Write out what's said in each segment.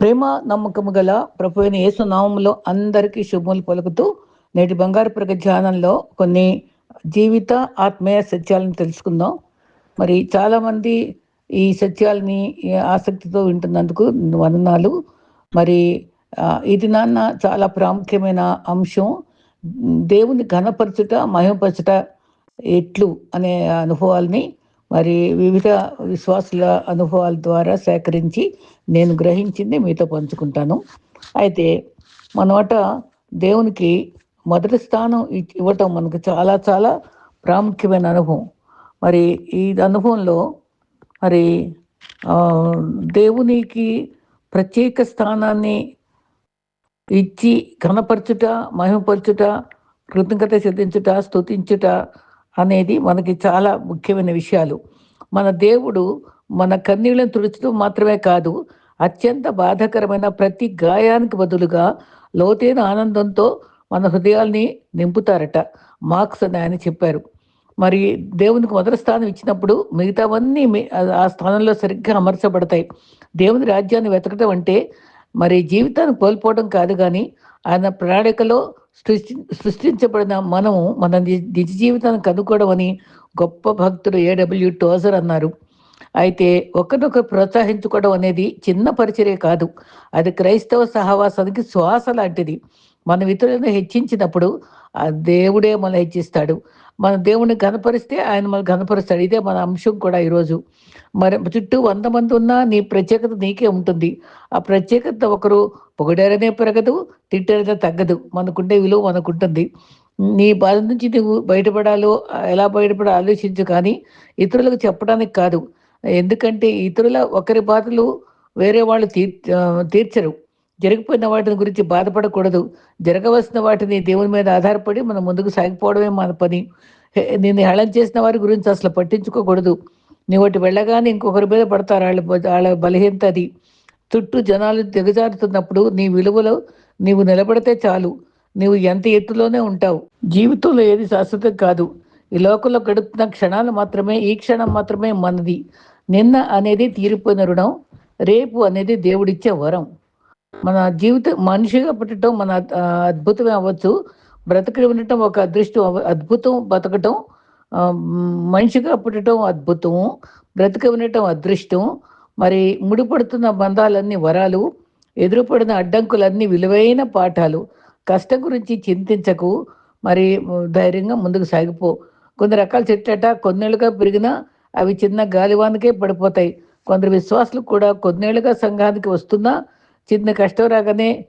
ప్రేమ నమ్మకము గల ప్రభు అయిన యేసు అందరికీ శుభములు పలుకుతూ నేటి బంగారు ప్రగ ధ్యానంలో కొన్ని జీవిత ఆత్మీయ సత్యాలను తెలుసుకుందాం. మరి చాలామంది ఈ సత్యాలని ఆసక్తితో వింటున్నందుకు వందనాలు. మరి ఇది నాన్న చాలా ప్రాముఖ్యమైన అంశం దేవుని ఘనపరచుట మహిమపరచుట ఎట్లు అనే అనుభవాల్ని మరి వివిధ విశ్వాసుల అనుభవాల ద్వారా సేకరించి నేను గ్రహించింది మీతో పంచుకుంటాను. అయితే మనమాట దేవునికి మొదటి స్థానం ఇ- ఇవ్వటం మనకు చాలా చాలా ప్రాముఖ్యమైన అనుభవం. మరి ఈ అనుభవంలో మరి దేవునికి ప్రత్యేక స్థానాన్ని ఇచ్చి ఘనపరచుట మహిమపరచుట కృతజ్ఞత చెల్లించుట స్తుతించుట అనేది మనకి చాలా ముఖ్యమైన విషయాలు. మన దేవుడు మన కన్నీళ్ళను తుడుచడం మాత్రమే కాదు అత్యంత బాధాకరమైన ప్రతి గాయానికి బదులుగా లోతైన ఆనందంతో మన హృదయాల్ని నింపుతారట మార్క్స్ అని ఆయన చెప్పారు. మరి దేవునికి మొదటి స్థానం ఇచ్చినప్పుడు మిగతావన్నీ మీ- ఆ స్థానంలో సరిగ్గా అమర్చబడతాయి. దేవుని రాజ్యాన్ని వెతకడం అంటే మరి జీవితాన్ని కోల్పోవడం కాదు కానీ ఆయన ప్రణాళికలో సృష్టి సృష్టించబడిన మనము మన నిజ జీవితాన్ని కనుక్కోవడం అని గొప్ప భక్తుడు ఏడబ్ల్యూ టోజర్ అన్నారు. అయితే ఒకరినొకరు ప్రోత్సహించుకోవడం అనేది చిన్న పరిచర్య కాదు. అది క్రైస్తవ సహవాసానికి శ్వాస లాంటిది. మనం ఇతరులను హెచ్చించినప్పుడు ఆ దేవుడే మనం హెచ్చిస్తాడు. మన దేవుని ఘనపరిస్తే ఆయన మనం ఘనపరుస్తాడు. ఇదే మన అంశం కూడా ఈరోజు. మరి చుట్టూ వంద మంది ఉన్నా నీ ప్రత్యేకత నీకే ఉంటుంది. ఆ ప్రత్యేకత ఒకరు పొగిడారనే పెరగదు తిట్టారనే తగ్గదు. మనకుండే విలువ మనకుంటుంది. నీ బాధ నుంచి నువ్వు బయటపడాలో ఎలా బయటపడాలో ఆలోచించు కానీ ఇతరులకు చెప్పడానికి కాదు. ఎందుకంటే ఇతరుల ఒకరి బాధలు వేరే వాళ్ళు తీర్ తీర్చరు. జరిగిపోయిన వాటిని గురించి బాధపడకూడదు. జరగవలసిన వాటిని దేవుని మీద ఆధారపడి మనం ముందుకు సాగిపోవడమే మన పని. నేను హేళన చేసిన వారి గురించి అసలు పట్టించుకోకూడదు. నీ ఒకటి వెళ్ళగానే ఇంకొకరి మీద పడతారు. వాళ్ళ వాళ్ళ బలహీనత అది. చుట్టూ జనాలు దిగజారుతున్నప్పుడు నీ విలువలో నీవు నిలబడితే చాలు. నీవు ఎంత ఎత్తులోనే ఉంటావు. జీవితంలో ఏది శాశ్వతం కాదు. ఈ లోకంలో గడుపుతున్న క్షణాలు మాత్రమే ఈ క్షణం మాత్రమే మనది. నిన్న అనేది తీరిపోయిన రుణం రేపు అనేది దేవుడిచ్చే వరం. మన జీవిత మనిషిగా పుట్టడం మన అద్భుతమే అవ్వచ్చు. బ్రతకడం ఉండటం ఒక అదృష్టం అద్భుతం బతకటం మనిషిగా పుట్టడం అద్భుతం బ్రతక ఉండటం అదృష్టం. మరి ముడిపడుతున్న బంధాలన్నీ వరాలు ఎదురుపడిన అడ్డంకులన్నీ విలువైన పాఠాలు. కష్టం గురించి చింతించకు. మరి ధైర్యంగా ముందుకు సాగిపో. కొన్ని రకాల చెట్లట కొన్నేళ్ళుగా పెరిగినా అవి చిన్న గాలివానకే పడిపోతాయి. కొందరు విశ్వాసులు కూడా కొన్నేళ్ళుగా సంఘానికి వస్తున్నా చిన్న కష్టం రాగానే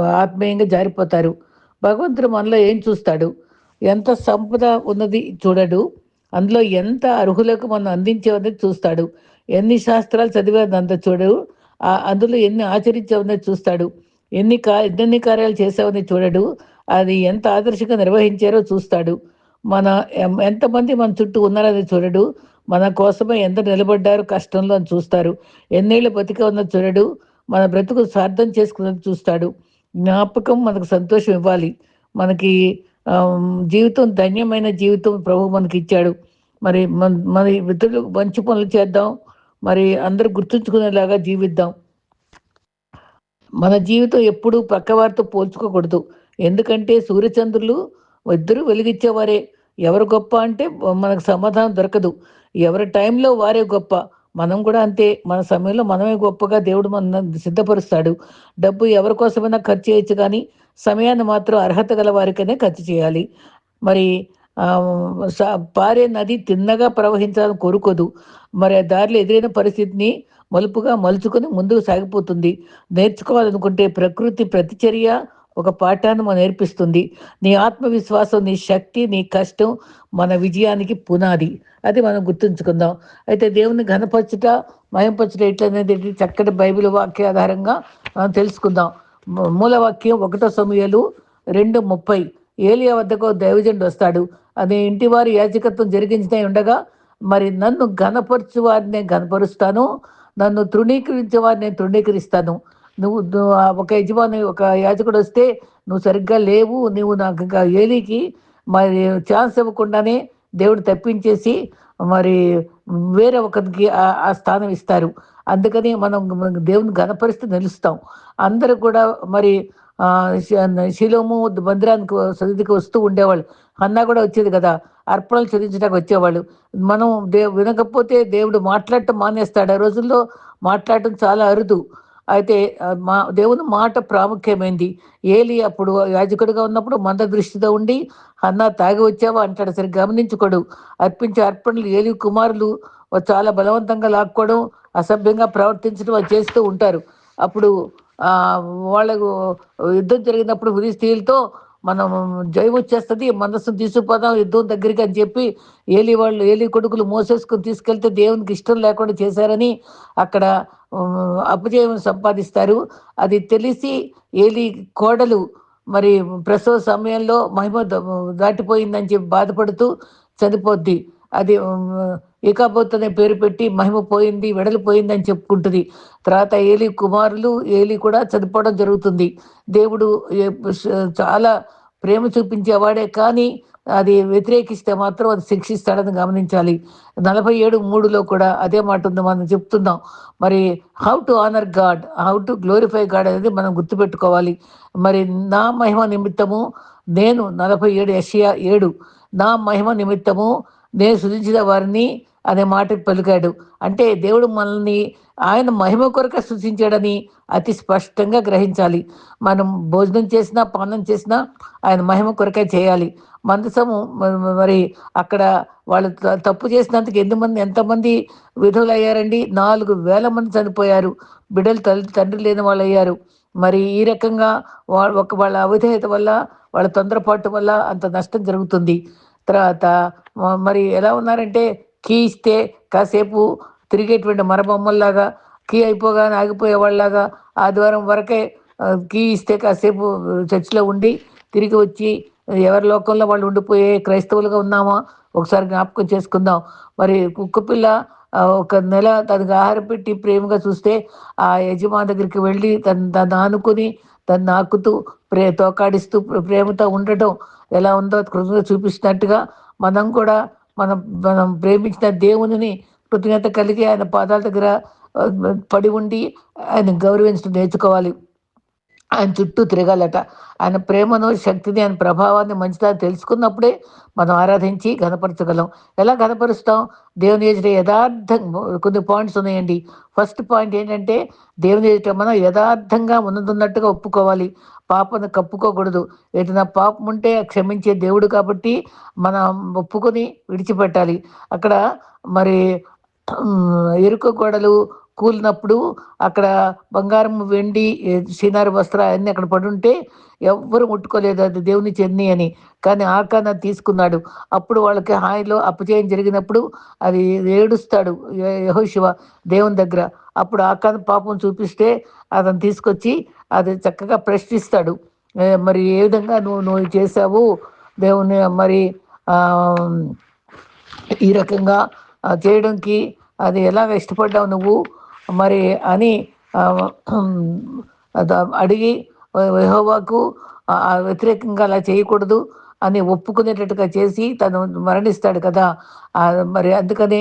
ఆత్మీయంగా జారిపోతారు. భగవంతుడు మనలో ఏం చూస్తాడు? ఎంత సంపద ఉన్నది చూడడు. అందులో ఎంత అర్హులకు మనం అందించేవన్నది చూస్తాడు. ఎన్ని శాస్త్రాలు చదివేది చూడడు. ఆ- అందులో ఎన్ని ఆచరించేవన్నది చూస్తాడు. ఎన్ని కా ఎన్ని కార్యాలు చేసావని చూడడు. అది ఎంత ఆదర్శంగా నిర్వహించారో చూస్తాడు. మన ఎం- ఎంతమంది మన చుట్టూ ఉన్నారని చూడడు. మన కోసమే ఎంత నిలబడ్డారు కష్టంలో అని చూస్తారు. ఎన్నేళ్ళు బతిక ఉన్నది చూడడు. మన బ్రతుకు స్వార్థం చేసుకున్నది చూస్తాడు. జ్ఞాపకం మనకు సంతోషం ఇవ్వాలి. మనకి జీవితం ధన్యమైన జీవితం ప్రభు మనకి ఇచ్చాడు మరి మన మన ఇతరులు మంచి పనులు చేద్దాం. మరి అందరూ గుర్తుంచుకునేలాగా జీవిద్దాం. మన జీవితం ఎప్పుడూ పక్కవారితో పోల్చుకోకూడదు. ఎందుకంటే సూర్యచంద్రులు ఇద్దరు వెలిగిచ్చేవారే. ఎవరు గొప్ప అంటే మనకు సమాధానం దొరకదు. ఎవరి టైంలో వారే గొప్ప. మనం కూడా అంతే. మన సమయంలో మనమే గొప్పగా దేవుడు మన సిద్ధపరుస్తాడు. డబ్బు ఎవరి కోసమైనా ఖర్చు చేయొచ్చు కానీ సమయాన్ని మాత్రం అర్హత గల వారికనే ఖర్చు చేయాలి. మరి స- పారే నది తిన్నగా ప్రవహించాలని కోరుకోదు. మరి ఆ దారిలో ఎదురైన పరిస్థితిని మలుపుగా మలుచుకొని ముందుకు సాగిపోతుంది. నేర్చుకోవాలనుకుంటే ప్రకృతి ప్రతిచర్య ఒక పాఠాన్ని మనం నేర్పిస్తుంది. నీ ఆత్మవిశ్వాసం నీ శక్తి నీ కష్టం మన విజయానికి పునాది. అది మనం గుర్తుంచుకుందాం. అయితే దేవుని ఘనపరచుట మయంపరచుట ఎట్లనేది చక్కటి బైబిల్ వాక్య ఆధారంగా మనం తెలుసుకుందాం. మూలవాక్యం ఒకటో సమయాలు రెండు ముప్పై. ఏలియా వద్దకు దైవజనుడు వస్తాడు. అది ఇంటి వారి యాజకత్వం జరిగించిన ఉండగా మరి నన్ను ఘనపరచు వారిని ఘనపరుస్తాను. నన్ను తృణీకరించే వారిని తృణీకరిస్తాను. నువ్వు ఒక యజమాని ఒక యాజకుడు వస్తే నువ్వు సరిగ్గా లేవు నువ్వు నాకు ఇంకా ఏలికి మరి ఛాన్స్ ఇవ్వకుండానే దేవుడు తప్పించేసి మరి వేరే ఒకరికి ఆ- స్థానం ఇస్తారు. అందుకని మనం దేవుని గణపరిస్తూ నిలుస్తాం. అందరూ కూడా మరి శిలోము మందిరానికి సన్నిధికి వస్తూ ఉండేవాళ్ళు. అన్నా కూడా వచ్చేది కదా అర్పణలు చెల్లించడానికి వచ్చేవాళ్ళు. మనం దే వినకపోతే దేవుడు మాట్లాడటం మానేస్తాడు. ఆ రోజుల్లో మాట్లాడటం చాలా అరుదు. అయితే మా దేవుని మాట ప్రాముఖ్యమైంది. ఏలి అప్పుడు యాజకుడిగా ఉన్నప్పుడు మంద దృష్టితో ఉండి అన్న తాగి వచ్చావా? అంటాడు. సరే గమనించుకోడు. అర్పించే అర్పణలు ఏలి కుమారులు చాలా బలవంతంగా లాక్కోవడం అసభ్యంగా ప్రవర్తించడం అది చేస్తూ ఉంటారు. అప్పుడు వాళ్ళకు యుద్ధం జరిగినప్పుడు ఫిలిస్తీన్లతో మనం జై వచ్చేస్తుంది మనసును తీసుకుపోదాం యుద్ధం దగ్గరికి అని చెప్పి ఏలి వాళ్ళు ఏలి కొడుకులు మోసేసుకుని తీసుకెళ్తే దేవునికి ఇష్టం లేకుండా చేశారని అక్కడ అపజయం సంపాదిస్తారు. అది తెలిసి ఏలి కోడలు మరి ప్రసవ సమయంలో మహిమ దాటిపోయిందని చెప్పి బాధపడుతూ చనిపోద్ది. అది ఏకాబోత్ అనే పేరు పెట్టి మహిమ పోయింది వెడలిపోయింది అని చెప్పుకుంటుంది. తర్వాత ఏలి కుమారులు ఏలి కూడా చనిపోవడం జరుగుతుంది. దేవుడు చాలా ప్రేమ చూపించేవాడే కానీ అది వ్యతిరేకిస్తే మాత్రం అది శిక్షిస్తాడని గమనించాలి. నలభై ఏడు మూడులో కూడా అదే మాట ఉంది. మనం చెప్తున్నాం. మరి how to honour god how to glorify god అనేది మనం గుర్తుపెట్టుకోవాలి. మరి నా మహిమ నిమిత్తము నేను నలభై ఏడు యషియా ఏడు. నా మహిమ నిమిత్తము నేను సృజించిన వారిని అనే మాట పలికాడు. అంటే దేవుడు మనల్ని ఆయన మహిమ కొరక సృష్టించాడని అతి స్పష్టంగా గ్రహించాలి. మనం భోజనం చేసినా పానం చేసినా ఆయన మహిమ కొరకే చేయాలి. మందసము మరి అక్కడ వాళ్ళు త- తప్పు చేసినందుకు ఎంతమంది ఎంతమంది విధులు అయ్యారండి నాలుగు వేల మంది చనిపోయారు. బిడ్డలు తల్లి తండ్రి లేని వాళ్ళు అయ్యారు మరి ఈ రకంగా వాళ్ళ ఒక వాళ్ళ అవిధేయత వల్ల వాళ్ళ తొందరపాటు వల్ల అంత నష్టం జరుగుతుంది. తర్వాత మరి ఎలా ఉన్నారంటే కీ ఇస్తే కాసేపు తిరిగేటువంటి మరబొమ్మల్లాగా కీ అయిపోగానే ఆగిపోయే వాళ్ళలాగా ఆదివారం వరకే కీ ఇస్తే కాసేపు చర్చిలో ఉండి తిరిగి వచ్చి ఎవరి లోకంలో వాళ్ళు ఉండిపోయే క్రైస్తవులుగా ఉన్నామా ఒకసారి జ్ఞాపకం చేసుకుందాం. మరి కుక్కపిల్ల ఒక నెల తనకు ఆహారం పెట్టి ప్రేమగా చూస్తే ఆ యజమాని దగ్గరికి వెళ్ళి తను తను ఆనుకుని తను ఆకుతూ ప్రే తోకాడిస్తూ ప్రేమతో ఉండటం ఎలా ఉందో కృతజ్ఞత చూపిస్తున్నట్టుగా మనం కూడా మనం మనం ప్రేమించిన దేవునిని కృతజ్ఞత కలిగి ఆయన పాదాల దగ్గర పడి ఉండి ఆయన గౌరవించడం నేర్చుకోవాలి. ఆయన చుట్టూ తిరగాలట. ఆయన ప్రేమను శక్తిని ఆయన ప్రభావాన్ని మంచిదని తెలుసుకున్నప్పుడే మనం ఆరాధించి గనపరచగలం ఎలా గనపరుస్తాం దేవుని ఎదుట యథార్థం కొన్ని పాయింట్స్ ఉన్నాయండి. ఫస్ట్ పాయింట్ ఏంటంటే దేవుని ఎదుట మనం యథార్థంగా ఉన్నదున్నట్టుగా ఒప్పుకోవాలి. పాపను కప్పుకోకూడదు. ఏదైనా పాపం ఉంటే క్షమించే దేవుడు కాబట్టి మనం ఒప్పుకొని విడిచిపెట్టాలి. అక్కడ మరి ఎరుక గోడలు కూలినప్పుడు అక్కడ బంగారం వెండి ఏ, వస్త్ర అన్నీ అక్కడ పడుంటే ఎవ్వరు ముట్టుకోలేదు. అది దేవుని చెన్ని అని. కానీ ఆకాన తీసుకున్నాడు. అప్పుడు వాళ్ళకి హాయిలో అపజయం జరిగినప్పుడు అది ఏడుస్తాడు యహోశివ దేవుని దగ్గర. అప్పుడు ఆకాన పాపం చూపిస్తే అతను తీసుకొచ్చి అది చక్కగా ప్రశ్నిస్తాడు. మరి ఏ విధంగా నువ్వు నువ్వు చేసావు దేవుని మరి ఈ రకంగా చేయడానికి అది ఎలాగ ఇష్టపడ్డావు నువ్వు? మరి అని అడిగి యహోవాకు వ్యతిరేకంగా అలా చేయకూడదు అని ఒప్పుకునేటట్టుగా చేసి తను మరణిస్తాడు కదా. మరి అందుకనే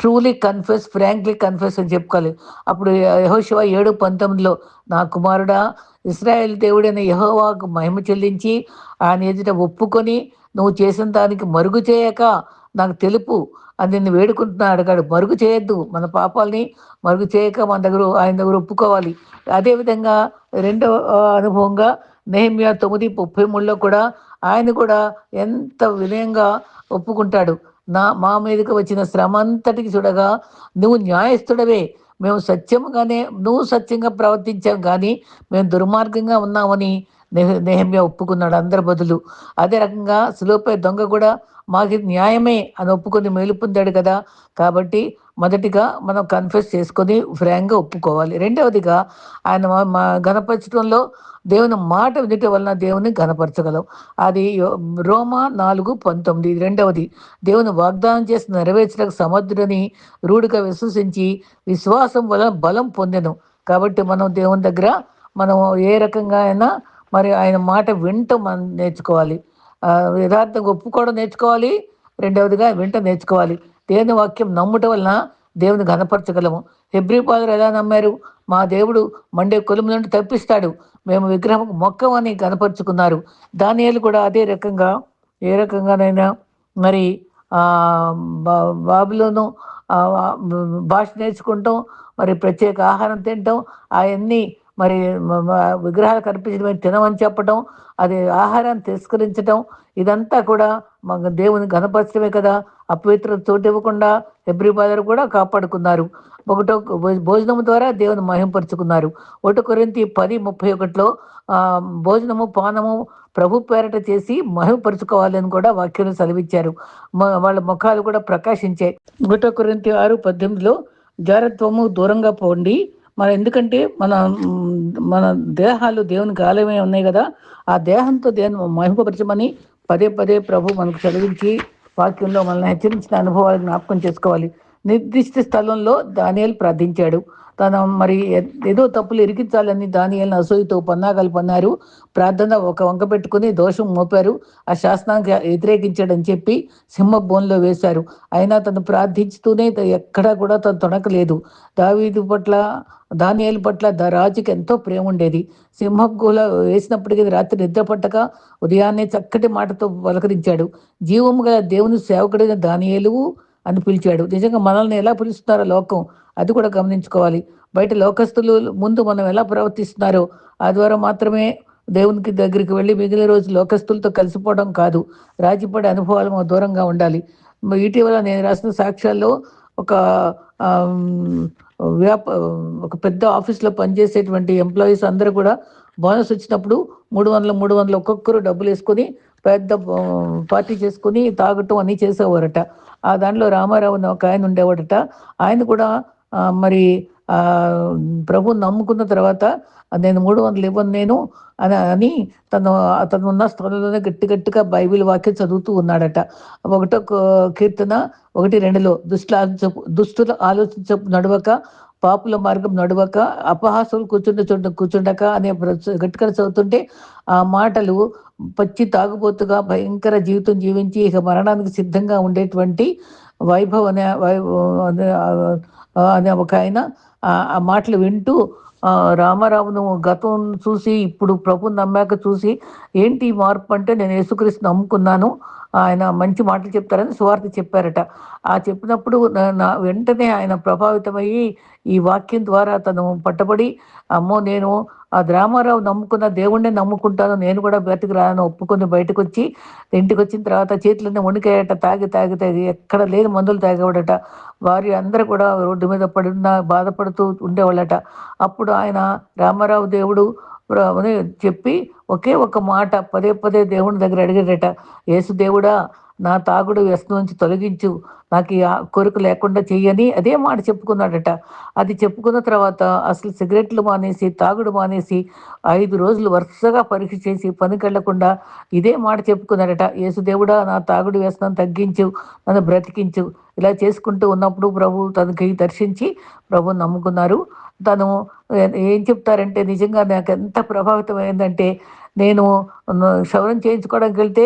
ట్రూలీ కన్ఫెస్ ఫ్రాంక్లీ కన్ఫెస్ అని చెప్పుకోవాలి. అప్పుడు యహోశివ ఏడు పంతొమ్మిదిలో నా కుమారుడా ఇస్రాయేల్ దేవుడైన యహోవాకు మహిమ చెల్లించి ఆయన ఎదుట ఒప్పుకొని నువ్వు చేసిన దానికి మరుగు చేయక నాకు తెలుపు అది నిన్ను వేడుకుంటున్నా అడిగాడు. మరుగు చేయొద్దు. మన పాపాలని మరుగు చేయక మన దగ్గర ఆయన దగ్గర ఒప్పుకోవాలి. అదేవిధంగా రెండో అనుభవంగా నెహమ్యా తొమ్మిది ముప్పై మూడులో కూడా ఆయన కూడా ఎంత వినయంగా ఒప్పుకుంటాడు. నా మా మీదకి వచ్చిన శ్రమ అంతటికి చూడగా నువ్వు న్యాయస్థుడవే. మేము సత్యముగానే నువ్వు సత్యంగా ప్రవర్తించాం కానీ మేము దుర్మార్గంగా ఉన్నామని నెహమ్యా ఒప్పుకున్నాడు. అందరి బదులు అదే రకంగా సులోపే దొంగ కూడా మాకు న్యాయమే అని ఒప్పుకొని మేలు పొందాడు కదా. కాబట్టి మొదటిగా మనం కన్ఫెస్ చేసుకొని ఫ్రాంక్గా ఒప్పుకోవాలి. రెండవదిగా ఆయన మా- గణపరచడంలో దేవుని మాట వినటం వలన దేవుని గణపరచగలం అది రోమ రోమా నాలుగు పంతొమ్మిది. రెండవది దేవుని వాగ్దానం చేసి నెరవేర్చడానికి సమర్థుడని రూఢిగా విశ్వసించి విశ్వాసం వలన బలం పొందెను. కాబట్టి మనం దేవుని దగ్గర మనం ఏ రకంగా అయినా మరి ఆయన మాట వింటూ మనం నేర్చుకోవాలి. యథార్థంగా ఒప్పుకోవడం నేర్చుకోవాలి. రెండవదిగా వింట నేర్చుకోవాలి. దేవుని వాక్యం నమ్ముట వలన దేవుని ఘనపరచగలము. హెబ్రి పాదరు ఎలా నమ్మారు? మా దేవుడు మండే కొలుము నుండి తప్పిస్తాడు. మేము విగ్రహం మొక్కమని కనపరుచుకున్నారు దానియాలు కూడా అదే రకంగా ఏ రకంగానైనా మరి బా- బాబులోను భాష నేర్చుకుంటాం. మరి ప్రత్యేక ఆహారం తింటాం. అవన్నీ మరి విగ్రహాలు కనిపించడం తినమని చెప్పటం అది ఆహారాన్ని తిరస్కరించడం ఇదంతా కూడా మన దేవుని గణపరచడమే కదా. అపవిత్ర చోటు ఇవ్వకుండా ఎబ్రి కూడా కాపాడుకున్నారు. ఒకటో భోజనం ద్వారా దేవుని మహింపరుచుకున్నారు. ఒకటి కొరింతి పది ముప్పై ఒకటిలో భోజనము పానము ప్రభు పేరట చేసి మహిమపరుచుకోవాలని కూడా వాక్యం సెలవిచ్చారు. మ- వాళ్ళ ముఖాలు కూడా ప్రకాశించాయి. ఒకటో కొరింతి ఆరు పద్దెనిమిదిలో జారత్వము దూరంగా పోండి మన ఎందుకంటే మన మన దేహాలు దేవునికి ఆలయమే ఉన్నాయి కదా ఆ దేహంతో దేవుని మహిమపరచమని పదే పదే ప్రభు మనకు చదివించి వాక్యంలో మనల్ని హెచ్చరించిన అనుభవాలు జ్ఞాపకం చేసుకోవాలి. నిర్దిష్ట స్థలంలో దానియాలు ప్రార్థించాడు. తన మరి ఏదో తప్పులు ఇరికించాలని దానియల్ని అసూయతో పన్నాగాలు పన్నారు. ప్రార్థన ఒక వంక పెట్టుకుని దోషం మోపారు. ఆ శాసనానికి వ్యతిరేకించాడని చెప్పి సింహ బోన్లో వేశారు. అయినా తను ప్రార్థించుతూనే ఎక్కడా కూడా తను తొణకలేదు. దావీదు పట్ల దానియాల పట్ల ద రాజుకి ఎంతో ప్రేమ ఉండేది. సింహం వేసినప్పటికీ రాత్రి నిద్ర పట్టక ఉదయాన్నే చక్కటి మాటతో పలకరించాడు. జీవము గల దేవుని సేవకుడైన దానియేలు అని పిలిచాడు. నిజంగా మనల్ని ఎలా పిలుస్తున్నారో లోకం. అది కూడా గమనించుకోవాలి. బయట లోకస్తులు ముందు మనం ఎలా ప్రవర్తిస్తున్నారో ఆ ద్వారా మాత్రమే దేవునికి దగ్గరికి వెళ్ళి మిగిలిన రోజు లోకస్తులతో కలిసిపోవడం కాదు. రాజీపడే అనుభవాలు మాకు దూరంగా ఉండాలి. ఇటీవల నేను రాసిన సాక్ష్యాల్లో ఒక వ్యాప ఒక పెద్ద ఆఫీస్లో పనిచేసేటువంటి ఎంప్లాయీస్ అందరూ కూడా బోనస్ వచ్చినప్పుడు మూడు వందలు మూడు వందలు ఒక్కొక్కరు డబ్బులు వేసుకొని పెద్ద పార్టీ చేసుకుని తాగటం అన్నీ చేసేవారట. ఆ దాంట్లో రామారావు ఒక ఆయన ఉండేవాడట. ఆయన కూడా మరి ప్రభు నమ్ముకున్న తర్వాత నేను మూడు వందలు ఇవ్వను నేను అని అని తను అతను ఉన్న స్థలంలోనే గట్టి గట్టిగా బైబిల్ వాక్యం చదువుతూ ఉన్నాడట. ఒకటో కీర్తన ఒకటి రెండులో దుష్టుల ఆలోచించ దుష్టుల ఆలోచించ నడవక పాపుల మార్గం నడవక అపహాసులు కూర్చుండ చోట కూర్చుండక అనే ప్ర- గట్టిగా చదువుతుంటే ఆ మాటలు పచ్చి తాగుబోతుగా భయంకర జీవితం జీవించి ఇక మరణానికి సిద్ధంగా ఉండేటువంటి వైభవ్ అనే ఆ, అనే ఒక ఆయన ఆ మాటలు వింటూ ఆ, రామారావును గతం చూసి ఇప్పుడు ప్రభుని నమ్మాక చూసి ఏంటి మార్పు అంటే నేను యేసుక్రీస్తు నమ్ముకున్నాను. ఆయన మంచి మాటలు చెప్తారని సువార్త చెప్పారట. ఆ చెప్పినప్పుడు నా- నా వెంటనే ఆయన ప్రభావితమయ్యి ఈ వాక్యం ద్వారా తను పట్టబడి అమ్మో నేను ఆ రామారావు నమ్ముకున్న దేవుణ్ణి నమ్ముకుంటాను నేను కూడా బయటకు రాను ఒప్పుకొని బయటకు వచ్చి ఇంటికి వచ్చిన తర్వాత చేతులన్నీ వణికాయట తాగి తాగి తాగి ఎక్కడ లేని మందులు తాగేవాడట. వారి అందరూ కూడా రోడ్డు మీద పడిన బాధపడుతూ ఉండేవాళ్ళట. అప్పుడు ఆయన రామారావు దేవుడు చెప్పి ఒకే ఒక మాట పదే పదే దేవుని దగ్గర అడిగేటట యేసు దేవుడా నా తాగుడు వ్యసనం నుంచి తొలగించు నాకు ఆ కోరిక లేకుండా చెయ్యని అదే మాట చెప్పుకున్నాడట. అది చెప్పుకున్న తర్వాత అసలు సిగరెట్లు మానేసి తాగుడు మానేసి ఐదు రోజులు వరుసగా పరీక్ష చేసి పనికెళ్ళకుండా ఇదే మాట చెప్పుకున్నాడట. యేసుదేవుడా నా తాగుడు వ్యసనం తగ్గించు నన్ను బ్రతికించు. ఇలా చేసుకుంటూ ఉన్నప్పుడు ప్రభు తనకి దర్శించి ప్రభు నమ్ముకున్నారు. తను ఏం చెప్తారంటే నిజంగా నాకు ఎంత ప్రభావితమైందంటే నేను క్షవరం చేయించుకోవడానికి వెళ్తే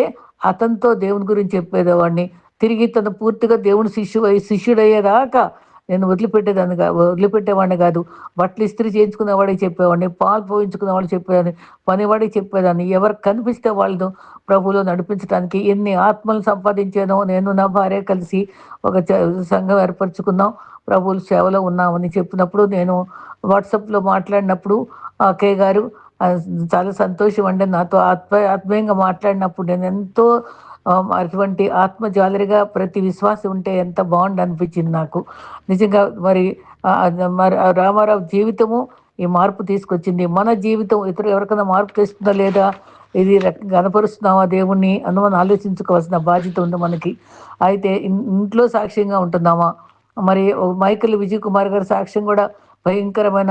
అతనితో దేవుని గురించి చెప్పేదేవాడిని. తిరిగి తను పూర్తిగా దేవుని శిష్యు శిష్యుడయ్యేదాకా నేను వదిలిపెట్టేదాన్ని కాదు వదిలిపెట్టేవాడిని కాదు. బట్టలు ఇస్త్రీ చేయించుకునేవాడికి చెప్పేవాడిని పాలు పోయించుకునే చెప్పేదాన్ని పనివాడికి చెప్పేదాన్ని. ఎవరికి కనిపిస్తే వాళ్ళను ప్రభువులో నడిపించడానికి ఎన్ని ఆత్మలు సంపాదించానో నేను నా భార్య కలిసి ఒక సంఘం ఏర్పరచుకున్నాం. ప్రభువులు సేవలో ఉన్నామని చెప్పినప్పుడు నేను వాట్సాప్లో మాట్లాడినప్పుడు అక్కయ్య గారు చాలా సంతోషం అండి. నాతో ఆత్మ ఆత్మీయంగా మాట్లాడినప్పుడు నేను ఎంతో అటువంటి ఆత్మ జాలరిగా ప్రతి విశ్వాసం ఉంటే ఎంత బాగుండు అనిపించింది నాకు. నిజంగా మరి మరి రామారావు జీవితము ఈ మార్పు తీసుకొచ్చింది. మన జీవితం ఇతరు ఎవరికైనా మార్పు తెస్తుందా లేదా? ఇది రక- గనపరుస్తున్నామా దేవుణ్ణి అని మనం ఆలోచించుకోవాల్సిన బాధ్యత ఉంది మనకి. అయితే ఇంట్లో సాక్ష్యంగా ఉంటున్నామా? మరి మైకల్ విజయ్ కుమార్ గారి సాక్ష్యం కూడా భయంకరమైన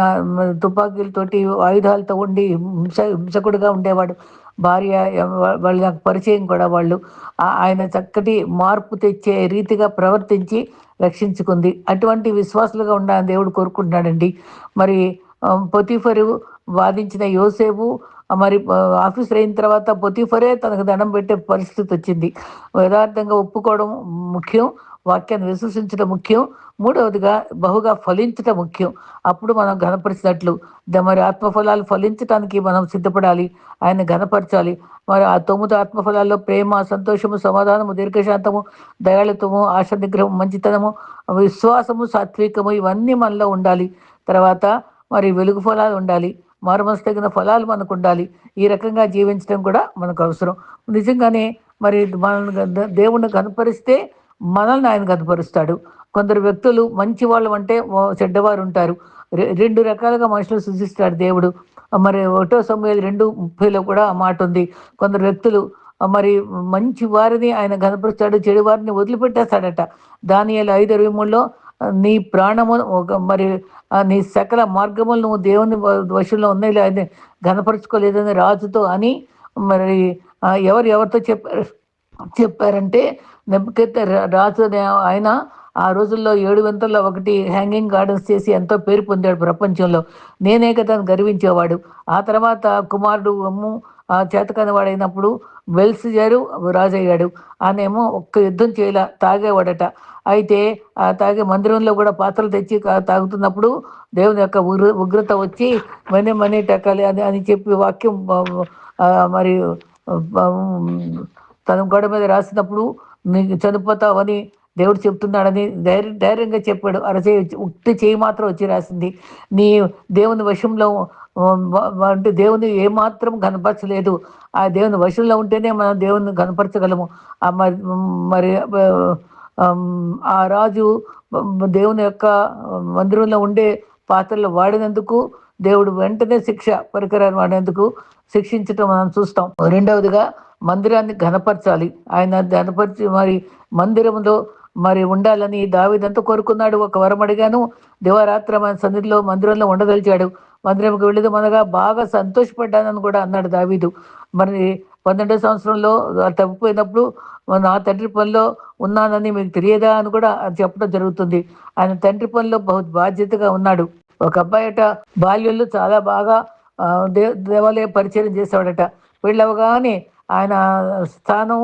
తుపాకీలతోటి ఆయుధాలతో ఉండి హింస హింసకుడుగా ఉండేవాడు. భార్య ఎవ- వాళ్ళ నాకు పరిచయం కూడా వాళ్ళు. ఆయన చక్కటి మార్పు తెచ్చే రీతిగా ప్రవర్తించి రక్షించుకుంది. అటువంటి విశ్వాసులుగా ఉండాలని దేవుడు కోరుకుంటున్నాడండి. మరి పొతిఫరు వాదించిన యోసేపు మరి ఆఫీసర్ అయిన తర్వాత పొతిఫరే తనకు దండం పెట్టే పరిస్థితి వచ్చింది. యథార్థంగా ఒప్పుకోవడం ముఖ్యం. వాక్యాన్ని విశ్వసించడం ముఖ్యం. మూడవదిగా బహుగా ఫలించటం ముఖ్యం. అప్పుడు మనం ఘనపరిచినట్లు మరి ఆత్మఫలాలు ఫలించటానికి మనం సిద్ధపడాలి ఆయన ఘనపరచాలి. మరి ఆ తొమ్మిది ఆత్మఫలాల్లో ప్రేమ సంతోషము సమాధానము దీర్ఘశాంతము దయాళుత్వము ఆశ నిగ్రహం మంచితనము విశ్వాసము సాత్వికము ఇవన్నీ మనలో ఉండాలి. తర్వాత మరి వెలుగు ఫలాలు ఉండాలి. మారుమనసు తగిన ఫలాలు మనకు ఉండాలి. ఈ రకంగా జీవించడం కూడా మనకు అవసరం. నిజంగానే మరి మన దేవుణ్ణి కనపరిస్తే మనల్ని ఆయన గతపరుస్తాడు కొందరు వ్యక్తులు మంచి వాళ్ళు అంటే చెడ్డవారు ఉంటారు. రెండు రకాలుగా మనుషులు సృష్టిస్తాడు దేవుడు. మరి ఒకటో సమయాలు రెండు ముప్పైలో కూడా మాట ఉంది. కొందరు వ్యక్తులు మరి మంచి వారిని ఆయన కనపరుస్తాడు చెడు వారిని వదిలిపెట్టేస్తాడట. దాని ఐదు ఇరవై మూడులో నీ ప్రాణము ఒక మరి నీ సకల మార్గములు నువ్వు దేవుని వశంలో ఉన్నాయి. ఆయన గనపరుచుకోలేదని రాజుతో అని మరి ఎవరు ఎవరితో చెప్పారు? చెప్పారంటే నెప్పుకైతే రాజు ఆయన ఆ రోజుల్లో ఏడు వింతల్లో ఒకటి హ్యాంగింగ్ గార్డెన్స్ చేసి ఎంతో పేరు పొందాడు ప్రపంచంలో. నేనే కదా గర్వించేవాడు. ఆ తర్వాత కుమారుడు అమ్ము ఆ వెల్స్ గారు రాజయ్యాడు. ఆయనేమో ఒక్క యుద్ధం చేయలే తాగేవాడట. అయితే ఆ తాగే మందిరంలో కూడా పాత్రలు తెచ్చి తాగుతున్నప్పుడు దేవుని యొక్క ఉగ్ర ఉగ్రత వచ్చి మనీ మనీ టెక్కాలి అని అని చెప్పి వాక్యం మరి తను గోడ మీద రాసినప్పుడు నీకు చనిపోతావని దేవుడు చెప్తున్నాడని ధైర్య ధైర్యంగా చెప్పాడు. అరచే ఉట్టి చేయి మాత్రం వచ్చి రాసింది. నీ దేవుని వశంలో అంటే దేవుని ఏమాత్రం కనపరచలేదు. ఆ దేవుని వశంలో ఉంటేనే మనం దేవుని కనపరచగలము. ఆ మరి మరి ఆ, ఆ రాజు దేవుని యొక్క మందిరంలో ఉండే పాత్రలు వాడినందుకు దేవుడు వెంటనే శిక్ష పరికరాన్ని వాడినందుకు శిక్షించటం మనం చూస్తాం. రెండవదిగా మందిరాన్ని ఘనపరచాలి. ఆయన ఘనపరిచి మరి మందిరంలో మరి ఉండాలని దావిదంతా కోరుకున్నాడు. ఒక వరం అడిగాను. దివారాత్ర మన సన్నిధిలో మందిరంలో ఉండదలిచాడు. మందిరంకి వెళ్ళదు మనగా బాగా సంతోషపడ్డానని కూడా అన్నాడు దావీదు. మరి పన్నెండో సంవత్సరంలో తప్పిపోయినప్పుడు నా తండ్రి పనిలో ఉన్నానని మీకు తెలియదా అని కూడా చెప్పడం జరుగుతుంది. ఆయన తండ్రి పనిలో బహు బాధ్యతగా ఉన్నాడు. ఒక అబ్బాయిట బాల్యంలో చాలా బాగా దే దేవాలయ పరిచయం చేసేవాడట. పెళ్ళవగానే ఆయన స్థానం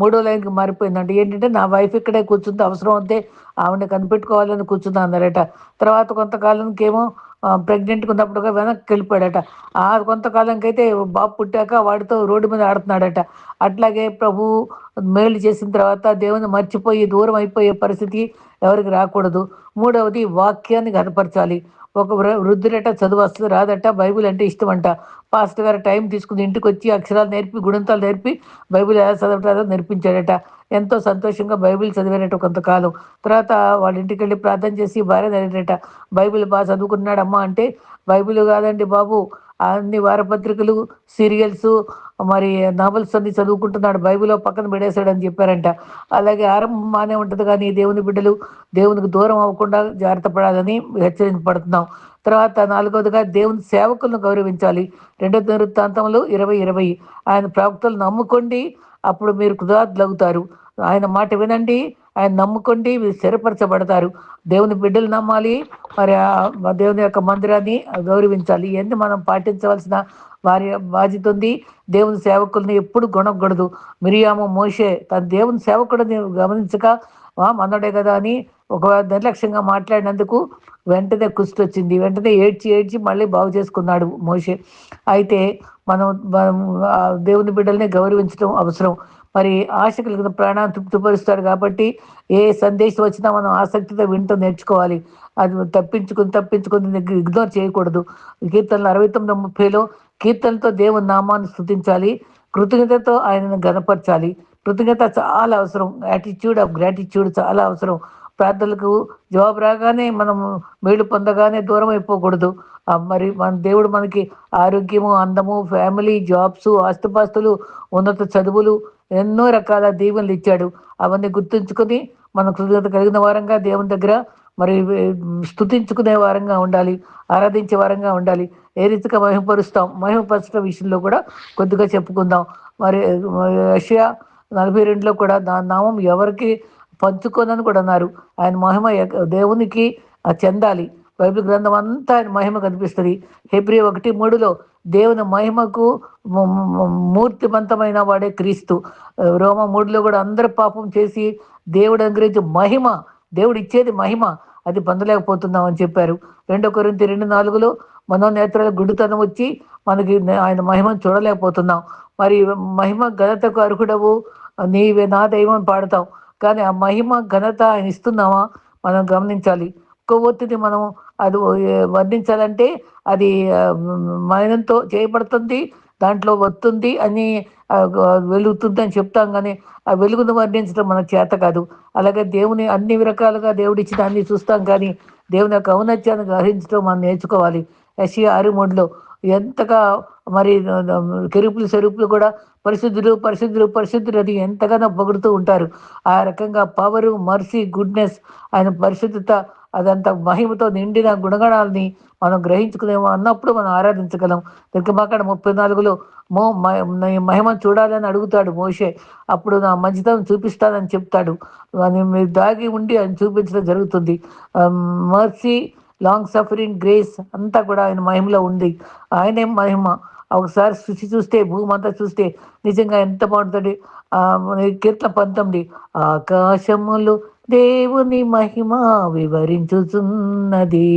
మూడో లైన్కి మారిపోయిందంట ఏంటంటే నా వైఫ్ ఇక్కడే కూర్చుంది అవసరం అంతే ఆవిడ కనిపెట్టుకోవాలని కూర్చుందా అన్నారట. తర్వాత కొంతకాలానికి ఏమో ప్రెగ్నెంట్గా ఉన్నప్పుడుగా వెనక్కి వెళ్ళిపోయాడట. ఆ కొంతకాలంకి అయితే బాబు పుట్టాక వాడితో రోడ్డు మీద ఆడుతున్నాడట. అట్లాగే ప్రభు మేలు చేసిన తర్వాత దేవుని మర్చిపోయి దూరం అయిపోయే పరిస్థితి ఎవరికి రాకూడదు. మూడవది వాక్యాన్ని కనపరచాలి ఒక వృ- చదువు వస్తుంది రాదట బైబిల్ అంటే ఇష్టం అంట పాస్టర్ గారు టైం తీసుకుని ఇంటికి వచ్చి అక్షరాలు నేర్పి గుణంతాలు నేర్పి బైబిల్ ఎలా చదవటారో నేర్పించాడట. ఎంతో సంతోషంగా బైబిల్ చదివారట కొంతకాలం. తర్వాత వాళ్ళ ఇంటికి వెళ్ళి ప్రార్థన చేసి భార్య అడిగారట బైబిల్ బాగా చదువుకున్నాడమ్మా అంటే బైబిల్ కాదండి బాబు అన్ని వారపత్రికలు సీరియల్స్ మరి నావల్స్ అన్ని చదువుకుంటున్నాడు. బైబిల్ పక్కన పెడేశాడని చెప్పారంట. అలాగే ఆరంభం బాగానే ఉంటుంది కానీ దేవుని బిడ్డలు దేవునికి దూరం అవ్వకుండా జాగ్రత్త పడాలని హెచ్చరించబడుతున్నాం. తర్వాత నాలుగవదిగా దేవుని సేవకులను గౌరవించాలి. రెండో దృత్తాంతంలో ఇరవై ఇరవై. ఆయన ప్రవక్తలు నమ్ముకోండి అప్పుడు మీరు కృతజ్ఞులవుతారు ఆయన మాట వినండి ఆయన నమ్ముకోండి మీరు స్థిరపరచబడతారు. దేవుని బిడ్డలు నమ్మాలి. మరి దేవుని యొక్క మందిరాన్ని గౌరవించాలి. ఇవన్నీ మనం పాటించవలసిన వారి బాధ్యత ఉంది. దేవుని సేవకుల్ని ఎప్పుడు గుణకూడదు మిరియాము మోషే తన దేవుని సేవకుడిని గమనించక మనడే కదా అని ఒక నిర్లక్ష్యంగా మాట్లాడినందుకు వెంటనే కుష్టి వచ్చింది వెంటనే ఏడ్చి ఏడ్చి మళ్ళీ బాగు చేసుకున్నాడు మోషే. అయితే మనం దేవుని బిడ్డల్ని గౌరవించడం అవసరం. మరి ఆశ కలిగిన ప్రాణాన్ని తృప్తిపరుస్తాడు కాబట్టి ఏ సందేశం వచ్చినా మనం ఆసక్తితో వింటూ నేర్చుకోవాలి. అది తప్పించుకుని తప్పించుకుని ఇగ్నోర్ చేయకూడదు. కీర్తనలు అరవై తొమ్మిది ముప్పైలో కీర్తనతో దేవుని నామాన్ని స్థుతించాలి కృతజ్ఞతతో ఆయనను గనపరచాలి కృతజ్ఞత చాలా అవసరం. యాటిట్యూడ్ ఆఫ్ గ్రాటిట్యూడ్ చాలా అవసరం. ప్రార్థనలకు జవాబు రాగానే మనం మేలు పొందగానే దూరం అయిపోకూడదు. మరి మన దేవుడు మనకి ఆరోగ్యము అందము ఫ్యామిలీ జాబ్స్ ఆస్తుపాస్తులు ఉన్నత చదువులు ఎన్నో రకాల దీవెనలు ఇచ్చాడు. అవన్నీ గుర్తుంచుకొని మన కృతజ్ఞత కలిగిన వారంగా దేవుని దగ్గర మరి స్థుతించుకునే వారంగా ఉండాలి ఆరాధించే వారంగా ఉండాలి. ఏ రీతిగా మహిమపరుస్తాం? మహిమపరచడం విషయంలో కూడా కొద్దిగా చెప్పుకుందాం. మరి రష్యా నలభై రెండులో కూడా దాని నామం ఎవరికి పంచుకోనని కూడా అన్నారు. ఆయన మహిమ దేవునికి చెందాలి. బైబిల్ గ్రంథం అంతా ఆయన మహిమ కనిపిస్తుంది. హెబ్రి ఒకటి మూడులో దేవుని మహిమకు మూర్తిమంతమైన వాడే క్రీస్తు. రోమ మూడులో కూడా అందరు పాపం చేసి దేవుడు అనుగ్రహించి మహిమ దేవుడు ఇచ్చేది మహిమ అది పొందలేకపోతున్నాం అని చెప్పారు. రెండో కొరింత రెండు నాలుగులో మనోనేత్రాల గుడితనం వచ్చి మనకి ఆయన మహిమను చూడలేకపోతున్నాం. మరి మహిమ ఘనతకు అర్హుడవు నీవే నా దైవం పాడతాం. కానీ ఆ మహిమ ఘనత ఆయన ఇస్తున్నామా? మనం గమనించాలి. కొవ్వొత్తిని మనం అది వర్ణించాలంటే అది మైనంతో చేయబడుతుంది దాంట్లో వస్తుంది అని వెలుగుతుంది అని చెప్తాం కానీ ఆ వెలుగును వర్ణించడం మన చేత కాదు. అలాగే దేవుని అన్ని రకాలుగా దేవుడిచ్చి దాన్ని అన్ని చూస్తాం కానీ దేవుని యొక్క ఔన్నత్యాన్ని గ్రహించడం మనం నేర్చుకోవాలి. యషియా ఆరు మూడులో ఎంతగా మరి కెరుపులు సెరుపులు కూడా పరిశుద్ధులు పరిశుద్ధులు పరిశుద్ధులు అని ఎంతగానో పొగుడుతూ ఉంటారు. ఆ రకంగా పవరు మర్సీ గుడ్నెస్ ఆయన పరిశుద్ధత అదంతా మహిమతో నిండిన గుణగణాలని మనం గ్రహించుకునేమో అన్నప్పుడు మనం ఆరాధించగలం. నిర్గమాకాండ ముప్పై నాలుగులో మో మ- మహిమను చూడాలని అడుగుతాడు మోషే. అప్పుడు నా మంచితనం చూపిస్తానని చెప్తాడు. మీరు దాగి ఉండి అని చూపించడం జరుగుతుంది. మర్సీ లాంగ్ సఫరింగ్ గ్రేస్ అంతా కూడా ఆయన మహిమలో ఉంది. ఆయనే మహిమ. ఒకసారి సృష్టి చూస్తే భూమి అంతా చూస్తే నిజంగా ఎంత బాగుంటుంది ఆ కీర్తన పంతొమ్మిది ఆకాశములు దేవుని మహిమ వివరించుచున్నది.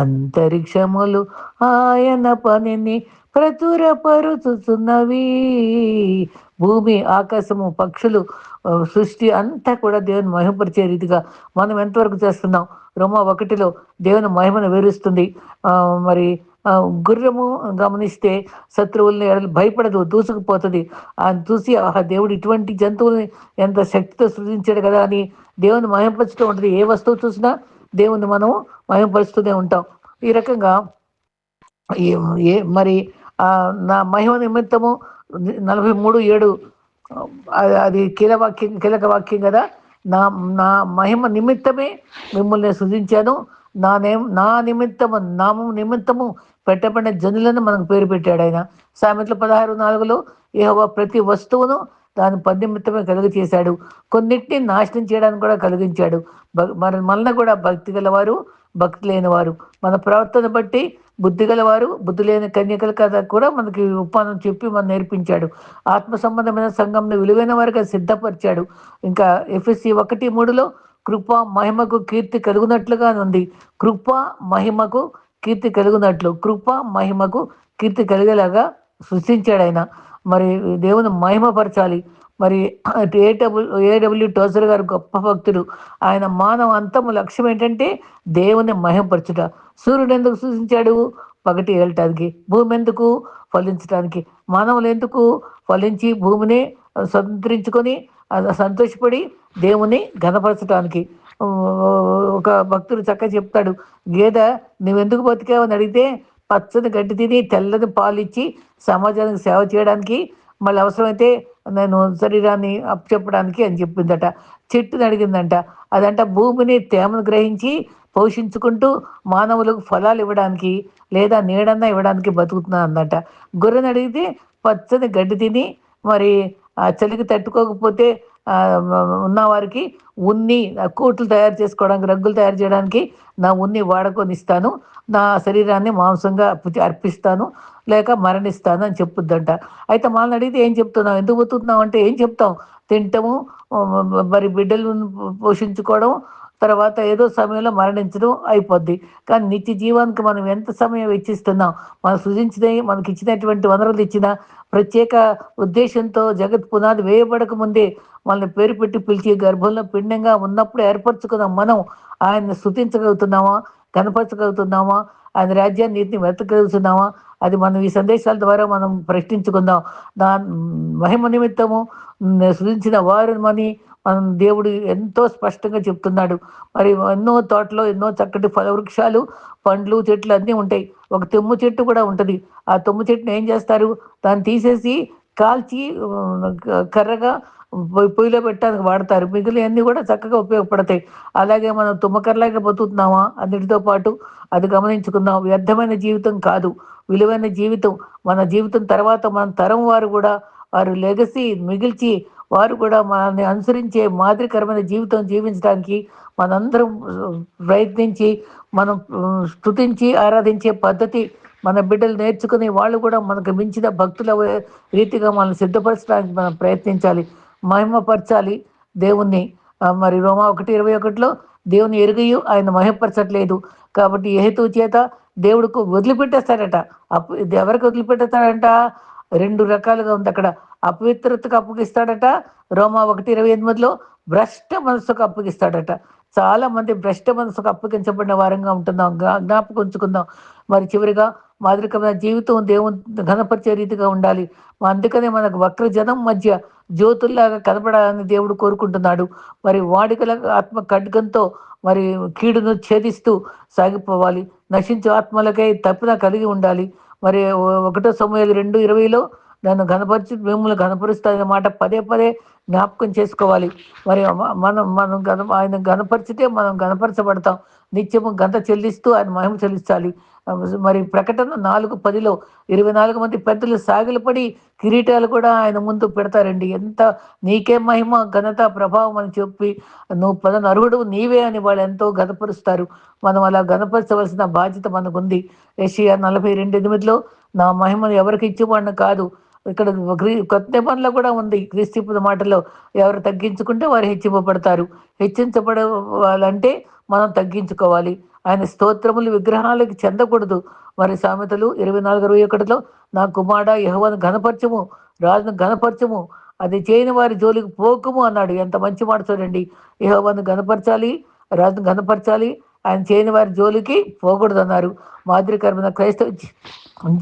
అంతరిక్షములు ఆయన పనిని ప్రచురపరుచుచున్నవి. భూమి ఆకాశము పక్షులు సృష్టి అంతా కూడా దేవుని మహిమపరిచే రీతిగా మనం ఎంతవరకు చేస్తున్నాం? రోమా ఒకటిలో దేవుని మహిమను వివరిస్తుంది. మరి గుర్రము గమనిస్తే శత్రువుల్ని భయపడదు దూసుకుపోతుంది. ఆ చూసి ఆహా దేవుడు ఇటువంటి జంతువుల్ని ఎంత శక్తితో సృజించాడు కదా అని దేవుని మహిమపరుస్తూ ఉంటుంది. ఏ వస్తువు చూసినా దేవుని మనం మహిమపరుస్తూనే ఉంటాం. ఈ రకంగా ఏ- మరి నా మహిమ నిమిత్తము నలభై మూడు ఏడు అది- అది వాక్యం కీలక వాక్యం కదా? నా నా మహిమ నిమిత్తమే మిమ్మల్ని సృజించాను. నా నేమ్ నా నిమిత్తము నామం నిమిత్తము పెట్టబడిన జనులను మనకు పేరు పెట్టాడు ఆయన. సామెతల పదహారు నాలుగులో ఏవో ప్రతి వస్తువును దాని పని నిమిత్తమే చేశాడు కొన్నిటిని నాశనం చేయడానికి కూడా కలిగించాడు. మన మనల్ని కూడా భక్తి గలవారు భక్తి లేనివారు మన ప్రవర్తన బట్టి బుద్ధి గలవారు బుద్ధి లేని కన్యకల కథ కూడా మనకి ఉపానం చెప్పి మనం నేర్పించాడు. ఆత్మ సంబంధమైన సంఘంను విలువైన వారిగా సిద్ధపరిచాడు. ఇంకా ఎఫ్ఎస్సి ఒకటి మూడులో కృప మహిమకు కీర్తి కలుగునట్లుగా ఉంది. కృప మహిమకు కీర్తి కలుగునట్లు. కృప మహిమకు కీర్తి కలిగేలాగా సృష్టించాడు ఆయన. మరి దేవుని మహిమపరచాలి. మరి ఏడబ్ల్యూ ఏడబ్ల్యూ టోసర్ గారు గొప్ప భక్తుడు. ఆయన మానవ అంతము లక్ష్యం ఏంటంటే దేవుని మహింపరచుట. సూర్యుడు ఎందుకు సూచించాడు? పగటి ఏలటానికి భూమి ఎందుకు ఫలించడానికి మానవులు ఎందుకు ఫలించి భూమిని స్వతంత్రించుకొని సంతోషపడి దేవుని ఘనపరచడానికి ఒక భక్తుడు చక్కగా చెప్తాడు. గేదె నువ్వెందుకు బతికావని అడిగితే పచ్చని గడ్డి తిని తెల్లని పాలు ఇచ్చి సమాజానికి సేవ చేయడానికి మళ్ళీ అవసరమైతే నేను శరీరాన్ని అప్పచెప్పడానికి అని చెప్పిందట. చెట్టుని అడిగిందంట. అదంట భూమిని తేమను గ్రహించి పోషించుకుంటూ మానవులకు ఫలాలు ఇవ్వడానికి లేదా నీడన్నా ఇవ్వడానికి బతుకుతున్నా అన్నట. గొర్రెని అడిగితే పచ్చని గడ్డి తిని మరి ఆ చలికి తట్టుకోకపోతే ఉన్నవారికి ఉన్ని కోట్లు తయారు చేసుకోవడానికి రగ్గులు తయారు చేయడానికి నా ఉన్ని వాడకొని ఇస్తాను నా శరీరాన్ని మాంసంగా అర్పిస్తాను లేక మరణిస్తాను అని చెప్పుద్దంట. అయితే మనల్ని అడిగితే ఏం చెప్తున్నావు? ఎందుకు బతుకుతున్నావు అంటే ఏం చెప్తాం తింటము మరి బిడ్డలను పోషించుకోవడం తర్వాత ఏదో సమయంలో మరణించడం అయిపోద్ది. కానీ నిత్య జీవానికి మనం ఎంత సమయం వెచ్చిస్తున్నాం మనం సృజించిన మనకి ఇచ్చినటువంటి వనరులు ఇచ్చిన ప్రత్యేక ఉద్దేశంతో జగత్ పునాది వేయబడక ముందే మనల్ని పేరు పెట్టి పిలిచి గర్భంలో పిండంగా ఉన్నప్పుడు ఏర్పరచుకున్న మనం ఆయన్ని స్థుతించగలుగుతున్నామా కనపరచగలుగుతున్నామా? ఆయన రాజ్యాన్ని నీతిని వెతకగలుగుతున్నామా? అది మనం ఈ సందేశాల ద్వారా మనం ప్రశ్నించుకుందాం. దా మహిమ నిమిత్తము సృజించిన వారు మని మనం దేవుడు ఎంతో స్పష్టంగా చెప్తున్నాడు. మరి ఎన్నో తోటలో ఎన్నో చక్కటి ఫలవృక్షాలు పండ్లు చెట్లు అన్నీ ఉంటాయి. ఒక తెమ్ము చెట్టు కూడా ఉంటుంది. ఆ తుమ్ము చెట్టుని ఏం చేస్తారు? దాన్ని తీసేసి కాల్చి కర్రగా పొయ్యి- పొయ్యిలో పెట్టడానికి వాడతారు. మిగిలినవన్నీ కూడా చక్కగా ఉపయోగపడతాయి. అలాగే మనం తుమ్మకర్రలాగా బతుకుతున్నామా? అన్నిటితో పాటు అది గమనించుకుందాం. వ్యర్థమైన జీవితం కాదు. విలువైన జీవితం. మన జీవితం తర్వాత మన తరం వారు కూడా వారు లెగసీ మిగిల్చి వారు కూడా మనల్ని అనుసరించే మాదిరికరమైన జీవితం జీవించడానికి మనందరం ప్రయత్నించి మనం స్థుతించి స్తుతించి ఆరాధించే పద్ధతి మన బిడ్డలు నేర్చుకుని వాళ్ళు కూడా మనకు మించిన భక్తుల రీతిగా మనల్ని సిద్ధపరచడానికి మనం ప్రయత్నించాలి మహిమపరచాలి దేవుణ్ణి. మరి రోమా ఒకటి ఇరవై ఒకటిలో దేవుని ఎరుగయు ఆయన మహిమపరచట్లేదు కాబట్టి హేతు చేత దేవుడికి వదిలిపెట్టేస్తాడట. అప్పు ఎవరికి వదిలిపెట్టేస్తాడంట? రెండు రకాలుగా ఉంది అక్కడ. అపవిత్రతకు అప్పగిస్తాడట. రోమా ఒకటి ఇరవై ఎనిమిదిలో భ్రష్ట మనసుకు అప్పగిస్తాడట. చాలా మంది భ్రష్ట మనసుకు అప్పగించబడిన వారంగా ఉంటున్నాం. జ్ఞాపకం ఉంచుకుందాం. మరి చివరిగా మాదిరికమైన జీవితం దేవుని ఘనపరిచే రీతిగా ఉండాలి. అందుకనే మనకు వక్ర జనం మధ్య జ్యోతుల్లాగా కనపడాలని దేవుడు కోరుకుంటున్నాడు. మరి వాడికల ఆత్మ ఖడ్గంతో మరి కీడును ఛేదిస్తూ సాగిపోవాలి. నశించే ఆత్మలకై తప్పున కలిగి ఉండాలి. మరి ఒకటో సమయాలు రెండు ఇరవైలో నన్ను ఘనపరిచి మిమ్మల్ని గనపరుస్తాయన్న మాట పదే పదే జ్ఞాపకం చేసుకోవాలి. మరి మనం మనం ఘన ఆయన ఘనపరిచితే మనం ఘనపరచబడతాం. నిత్యము గంత చెల్లిస్తూ ఆయన మహిమ చెల్లించాలి. మరి ప్రకటన నాలుగు పదిలో ఇరవై నాలుగు మంది పెద్దలు సాగిలపడి కిరీటాలు కూడా ఆయన ముందు పెడతారండి. ఎంత నీకే మహిమ ఘనత ప్రభావం అని చెప్పి నువ్వు పదన అర్హుడు నీవే అని వాళ్ళు ఎంతో గతపరుస్తారు మనం అలా గనపరచవలసిన బాధ్యత మనకుంది. ఏషియా నలభై రెండు ఎనిమిదిలో నా మహిమను ఎవరికి ఇచ్చేవాడిని కాదు. ఇక్కడ కొత్త నిబంధనలో కూడా ఉంది. క్రీస్తు మాటలో ఎవరు తగ్గించుకుంటే వారు హెచ్చింపబడతారు. హెచ్చించబడాలంటే మనం తగ్గించుకోవాలి. ఆయన స్తోత్రములు విగ్రహాలకు చెందకూడదు. మరి సామెతలు ఇరవై నాలుగు ఇరవై ఒకటిలో నా కుమారుడ యహోవను ఘనపరచము రాజును ఘనపరచము అది చేయని వారి జోలికి పోకము అన్నాడు. ఎంత మంచి మాట చూడండి. యహోవను ఘనపరచాలి రాజును ఘనపరచాలి ఆయన చేయని వారి జోలికి పోకూడదు అన్నారు మాదిరికరమైన క్రైస్తవ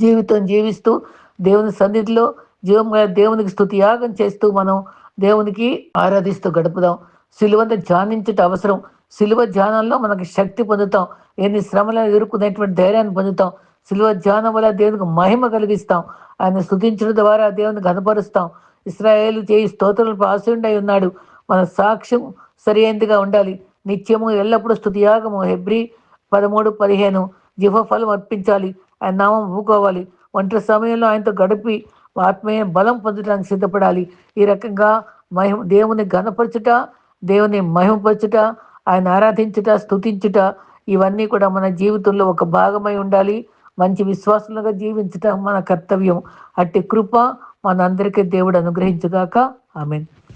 జీవితం జీవిస్తూ దేవుని సన్నిధిలో జీవం దేవునికి స్థుతి యాగం చేస్తూ మనం దేవునికి ఆరాధిస్తూ గడుపుదాం. సిలువను ధ్యానించట అవసరం. సిలువ ధ్యానంలో మనకి శక్తి పొందుతాం. ఎన్ని శ్రమలను ఎదుర్కొనేటువంటి ధైర్యాన్ని పొందుతాం. సిలువ ధ్యానం వల్ల దేవునికి మహిమ కలిగిస్తాం. ఆయన స్తుతించడం ద్వారా దేవుని కనపరుస్తాం ఇస్రాయేల్ చేయి స్తోత్రాలకు ఆశయుండై ఉన్నాడు. మన సాక్ష్యం సరైనదిగా ఉండాలి. నిత్యము ఎల్లప్పుడూ స్తుతియాగము హెబ్రి పదమూడు పదిహేను. జీవ ఫలం అర్పించాలి. ఆయన నామం ఊకోవాలి. ఒంటరి సమయంలో ఆయనతో గడిపి ఆత్మీయ బలం పొందడానికి సిద్ధపడాలి. ఈ రకంగా మహిమ దేవుని ఘనపరచుట దేవుని మహిమపరచుట ఆయన ఆరాధించుట స్తుతించుట ఇవన్నీ కూడా మన జీవితంలో ఒక భాగమై ఉండాలి. మంచి విశ్వాసులుగా జీవించుట మన కర్తవ్యం. అట్టి కృప మనందరికీ దేవుడు అనుగ్రహించుగాక. ఆమెన్.